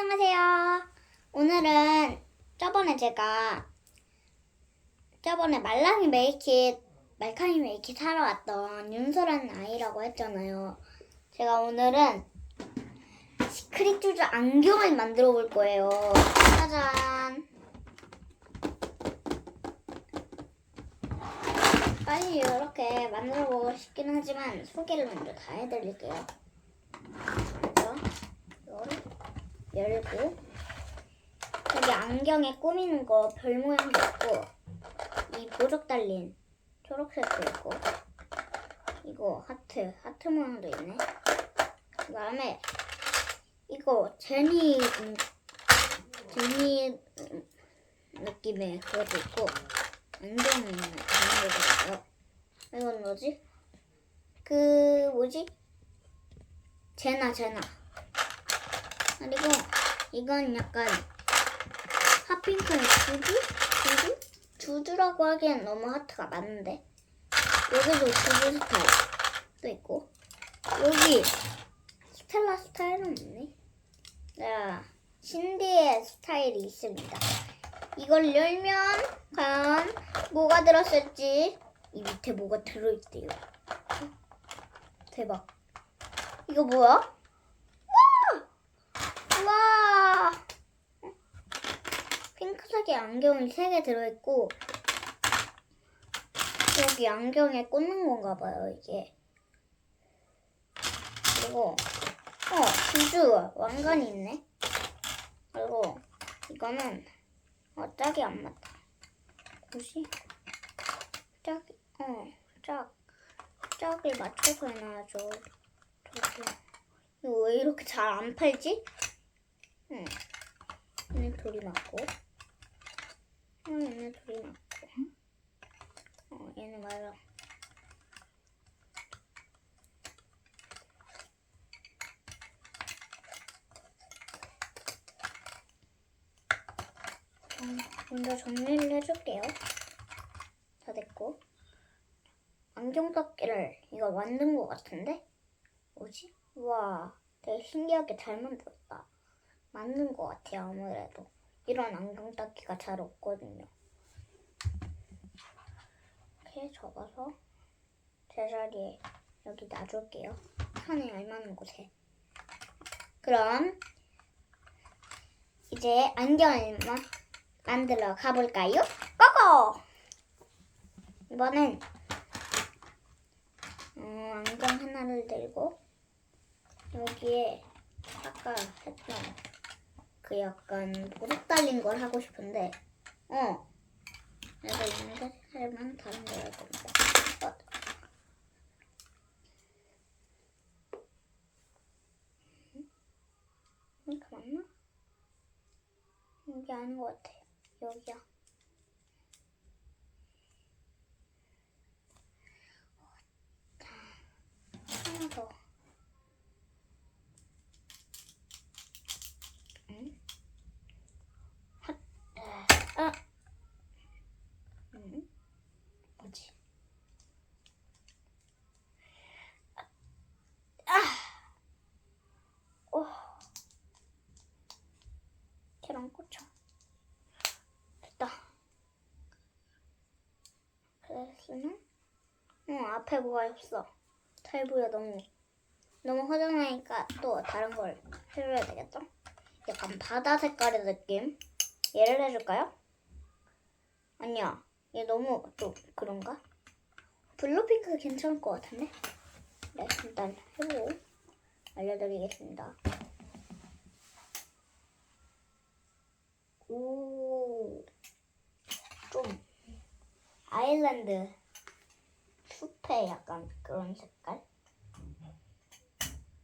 안녕하세요. 오늘은 저번에 제가 저번에 말랑이 메이킷 말캉이 메이킷 사러 왔던 윤소라는 아이라고 했잖아요. 제가 오늘은 시크릿 쭈쭈 안경을 만들어 볼 거예요. 짜잔. 빨리 이렇게 만들어 보고 싶긴 하지만 소개를 먼저 다 해드릴게요. 먼저 이거를 열고 여기 안경에 꾸미는 거 별 모양도 있고 이 보석 달린 초록색도 있고 이거 하트 하트 모양도 있네. 그 다음에 이거 제니 음, 제니 음, 느낌의 그것도 있고 안경은 다른 거더라고요. 이건 뭐지? 그 뭐지? 제나 제나. 그리고 이건 약간 핫핑크의 주주? 주주? 주주라고 하기엔 너무 하트가 많은데 여기도 주주 스타일도 있고 여기 스텔라 스타일은 없네. 자, 신디의 스타일이 있습니다. 이걸 열면 과연 뭐가 들었을지 이 밑에 뭐가 들어있대요. 대박. 이거 뭐야? 와! 핑크색의 안경이 3개 들어있고 여기 안경에 꽂는 건가 봐요, 이게. 그리고 어, 주주 왕관이 있네. 그리고 이거는 어, 짝이 안 맞다. 뭐지? 짝, 어, 짝. 짝을 맞춰서 해놔야죠. 저기. 이거 왜 이렇게 잘 안 팔지? 응. 얘는 돌이 맞고. 어, 얘는 돌이 맞고. 어, 얘는 맞아. 음, 먼저 정리를 해줄게요. 다 됐고. 안경 닦기를 이거 만든 것 같은데? 뭐지? 우와, 되게 신기하게 잘 만들었다. 맞는 것 같아요, 아무래도. 이런 안경 닦기가 잘 없거든요. 이렇게 접어서 제자리에 여기 놔줄게요. 칸에 알맞는 곳에. 그럼 이제 안경을 마, 만들어 가볼까요? 고고! 이번엔 어, 안경 하나를 들고 여기에 아까 했던 그 약간 보석 달린 걸 하고 싶은데 어. 내가 있는데 살만 다른 거 해야 된다 어. 이거 맞나? 여기 아닌 것 같아 여기야. 하나 더 응? 핫, 아, 응? 뭐지? 아, 오, 계란 꽂혀. 됐다. 그랬으면, 응, 앞에 뭐가 있어. 잘 보여, 너무. 너무 허전하니까 또 다른 걸 해줘야 되겠죠? 약간 바다 색깔의 느낌. 얘를 해줄까요? 아니야. 얘 너무 좀 그런가? 블루핑크 괜찮을 것 같은데? 네, 일단 해보고 알려드리겠습니다. 오, 좀 아일랜드 숲의 약간 그런 색깔?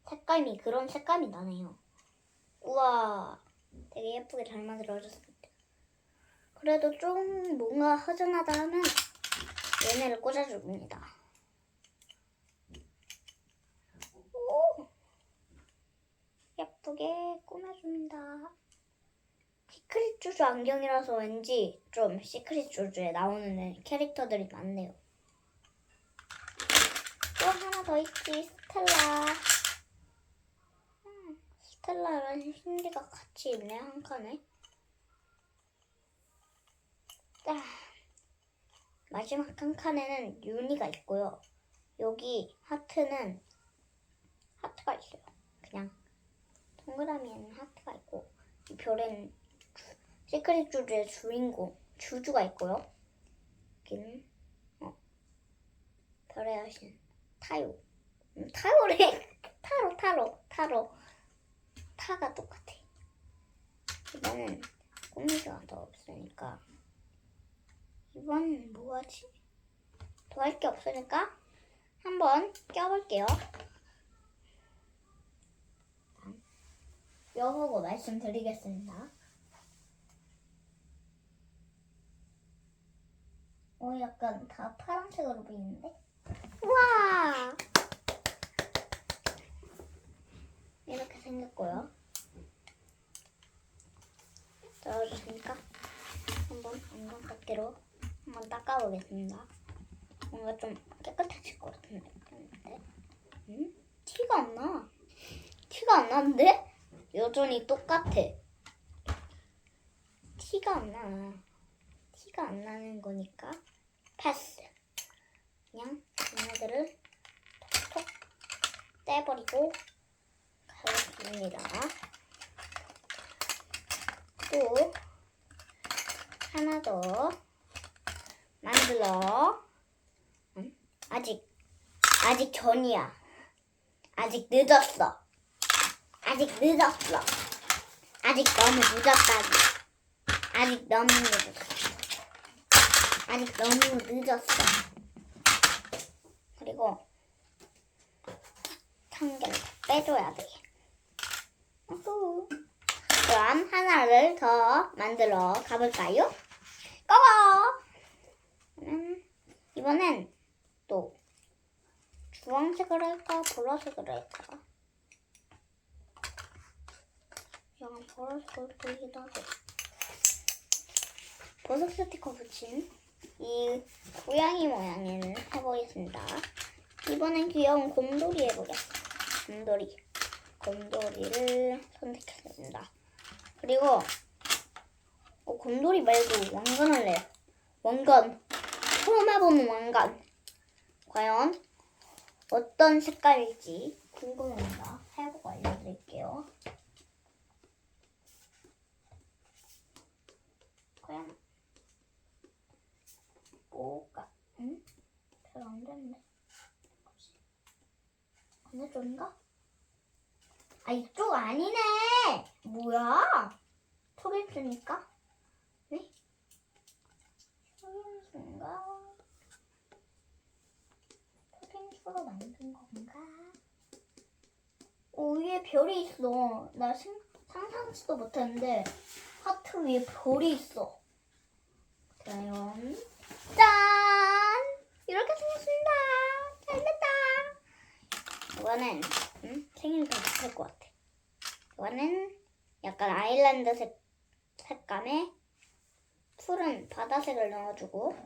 색감이 그런 색감이 나네요. 우와, 되게 예쁘게 잘 만들어졌습니다. 그래도 좀 뭔가 허전하다 하면 얘네를 꽂아줍니다. 오, 예쁘게 꾸며줍니다. 시크릿 주주 안경이라서 왠지 좀 시크릿 주주에 나오는 캐릭터들이 많네요. 또 하나 더 있지, 스텔라. 음, 스텔라랑 신디가 같이 있네 한 칸에. 아, 마지막 한 칸에는 윤희가 있고요. 여기 하트는 하트가 있어요. 그냥 동그라미에는 하트가 있고 이 별에는 주- 시크릿 주주의 주인공 주주가 있고요. 여기는 어, 별의 여신 타요. 음, 타요래 타로 타로 타로 타가 똑같아. 이번엔 꾸미기가 더 없으니까 이번 뭐하지? 더 할 게 없으니까 한번 껴볼게요. 껴보고 말씀드리겠습니다. 어, 약간 다 파란색으로 보이는데? 우와! 이렇게 생겼고요. 떨어졌으니까 한번 안경깎이로 한번 닦아보겠습니다. 뭔가 좀 깨끗해질 것 같은데. 음? 티가 안 나. 티가 안 나는데? 여전히 똑같아. 티가 안 나. 티가 안 나는 거니까 패스. 그냥 얘네들을 톡톡 떼버리고 가겠습니다. 또 하나 더 만들어. 음? 아직 아직 전이야. 아직 늦었어. 아직 늦었어. 아직 너무 늦었다고. 아직 너무 늦었어. 아직 너무 늦었어. 그리고 한 개를 빼줘야 돼. 그럼 하나를 더 만들어 가볼까요? 음, 이번엔 또 주황색을 할까 보라색을 할까? 약간 보라색을 보이기도 하고 보석 스티커 붙인 이 고양이 모양을 해보겠습니다. 이번엔 귀여운 곰돌이 해보겠습니다. 곰돌이. 곰돌이를 선택했습니다. 그리고 어, 곰돌이 말고 왕관 할래요. 왕관. 처음 해보는 왕관. 과연 어떤 색깔일지 궁금합니다. 해보고 알려드릴게요. 과연 뭐가? 응? 잘 안 됐네. 반대쪽인가? 아 이쪽 아니네. 뭐야? 토렌스니까? 네? 토렌스인가? 토렌스로 만든 건가? 오 위에 별이 있어. 나 생, 상상치도 못했는데 하트 위에 별이 있어. 과연 짠! 이렇게 생겼습니다. 잘됐다. 이거는 음, 생일 더 못할 것 같아. 이거는 약간 아일랜드 색, 색감의 푸른 바다색을 넣어주고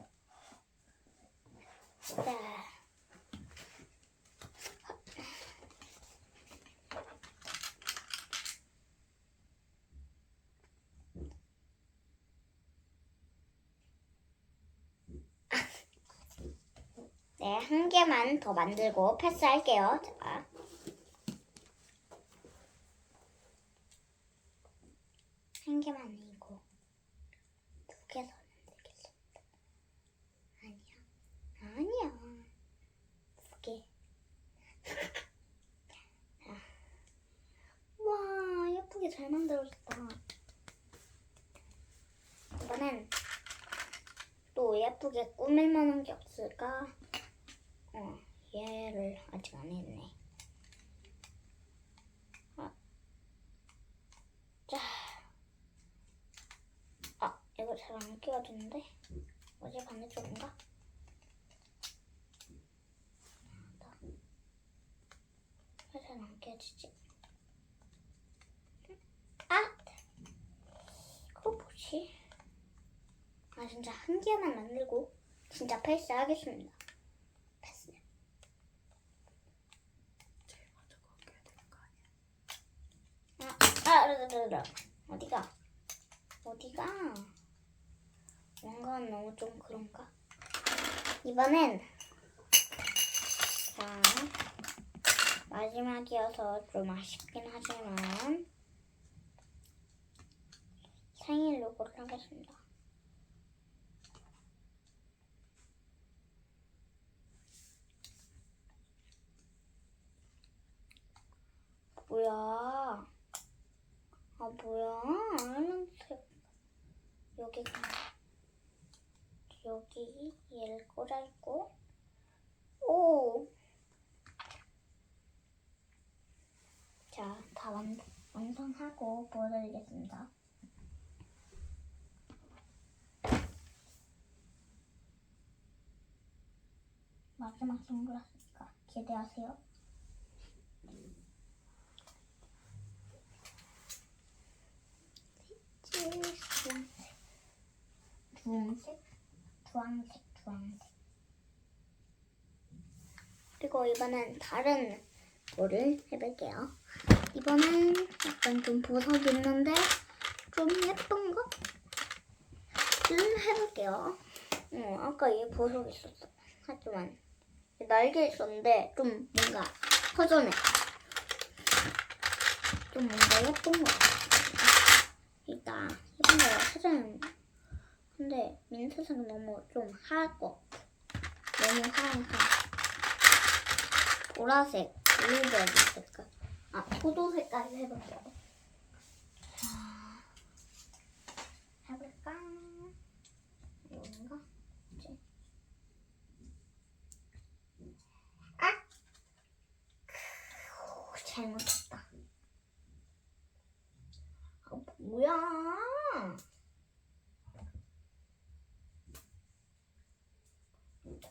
자. 네, 한 개만 더 만들고 패스할게요. 자. 한 개만 아니고 두 개 더 만들겠습니다. 아니야. 아니야. 두 개. 자. 와, 예쁘게 잘 만들어졌다. 이번엔 또 예쁘게 꾸밀 만한 게 없을까? 어, 얘를 아직 안 했네. 아. 자. 아, 이거 잘 안 끼워지는데? 어제 반대쪽인가? 왜잘안 끼워지지? 아! 그거 뭐지? 아, 진짜 한 개만 만들고 진짜 패스 하겠습니다. 패스. 제일 먼저 그거 껴야 되는 거 아니야? 아, 따라라라. 어디가? 어디가? 뭔가 너무 좀 그런가? 이번엔 자 마지막이어서 좀 아쉽긴 하지만 생일 로고를 하겠습니다. 뭐야? 아 뭐야? 아일랜드색 여기 여기 얘를 꽂아주고 오. 자, 다 완, 완성하고 보여드리겠습니다. 마지막 선글라스니까 기대하세요. 주황색, 주황색, 주황색, 주황색. 그리고 이번엔 다른 거를 해볼게요. 이번엔 약간 좀 보석이 있는데 좀 예쁜 거? 를 해볼게요. 어, 아까 얘 보석 있었어. 하지만 날개 있었는데 좀 뭔가 허전해. 좀 뭔가 예쁜 거. 일단 예쁜 거 찾아는 근데 민트색은 너무 좀 하얗 거. 너무 하얘서 보라색, 블루베리 색깔. 아, 포도 색깔 해볼게요. 자, 해볼까? 아! 크, 잘못했다. 아, 뭐야?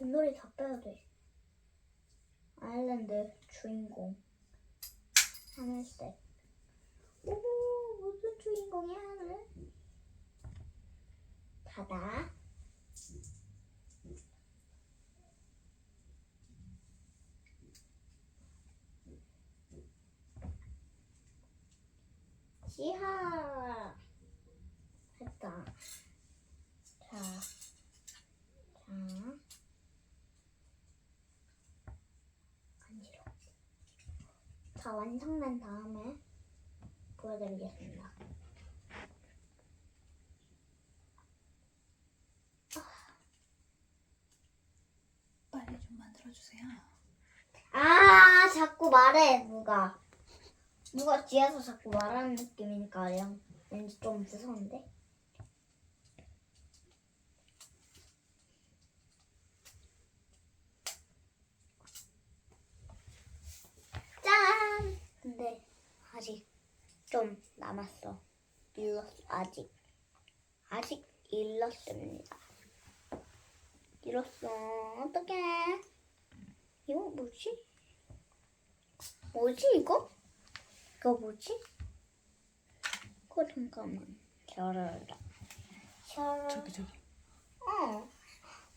곰돌이 다 빼야 돼. 아일랜드 주인공. 하늘색. 오 무슨 주인공이야 하늘? 바다. 지하! 했다. 자, 자 간지러 다 완성된 다음에 보여드리겠습니다. 빨리 좀 만들어주세요. 아, 자꾸 말해, 누가. 누가 뒤에서 자꾸 말하는 느낌이니까 왠지 좀 무서운데? 짠! 근데 아직 좀 남았어. 일렀, 아직. 아직 일렀습니다. 일렀어. 어떡해. 이거 뭐지? 뭐지 이거? 이거 뭐지? 이거 잠깐만. 샤라라. 샤라. 저기 저기. 어.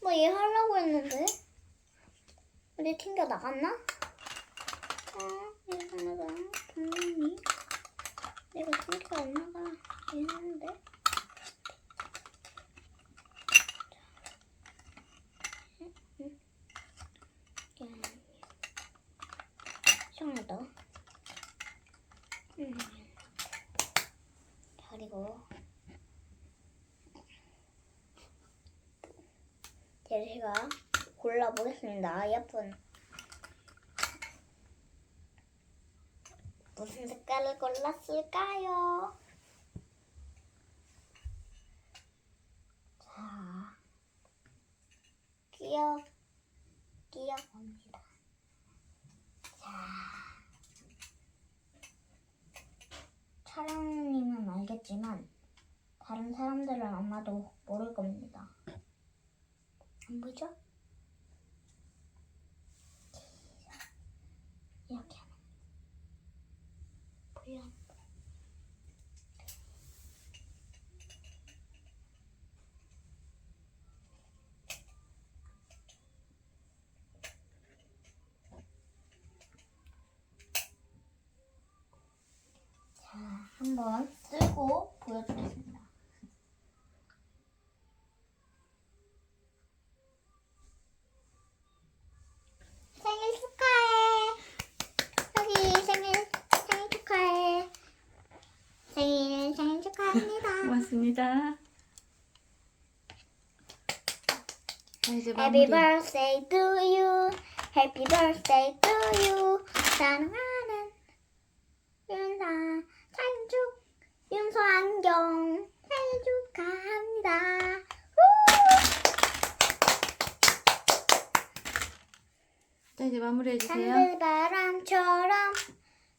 뭐 얘 하려고 했는데. 어디 튕겨 나갔나? 어, 이상하다. 분명히 내가 안 나가 했는데. 이상하다. 음. 그리고 제가 골라보겠습니다. 예쁜 무슨 색깔을 골랐을까요? 자, 끼워 끼워 봅니다. 자, 촬영님은 알겠지만 다른 사람들은 아마도 모를 겁니다. 안 보이죠? 이렇게 하면 보여. 자, 한번 쓰고 보여드리겠습니다. 생일 축하해. 여기 생일 생일 축하해. 생일 생일 축하합니다. 고맙습니다. 자, 이제 Happy 마무리. birthday to you. Happy birthday to you. 사랑하는 윤사 찬축 윤서 안경 생일 축하합니다. 후! 자, 이제 마무리해 주세요. 산들바람처럼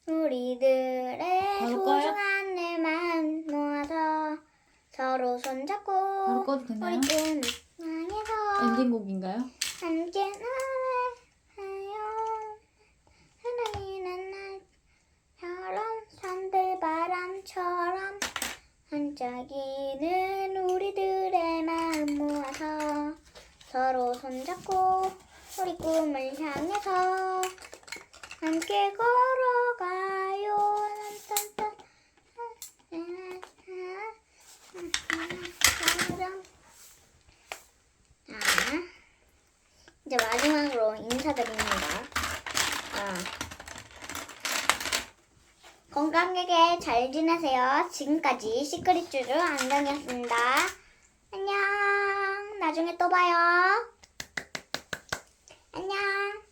우리들의 바로 꺼요? 소중한 일만 모아서 서로 손잡고 바로 꺼도 되나요? 우리 꿈을 향해서 엔딩곡인가요? 함께 나아요 사랑이는 날처럼 산들바람처럼 반짝이는 우리들의 마음 모아서 서로 손잡고 우리 꿈을 향해서 함께 걸어가요. 자, 이제 마지막으로 인사드립니다. 아. 건강하게 잘 지내세요. 지금까지 시크릿 쭈쭈 안경이었습니다. 안녕. 나중에 또 봐요. 안녕.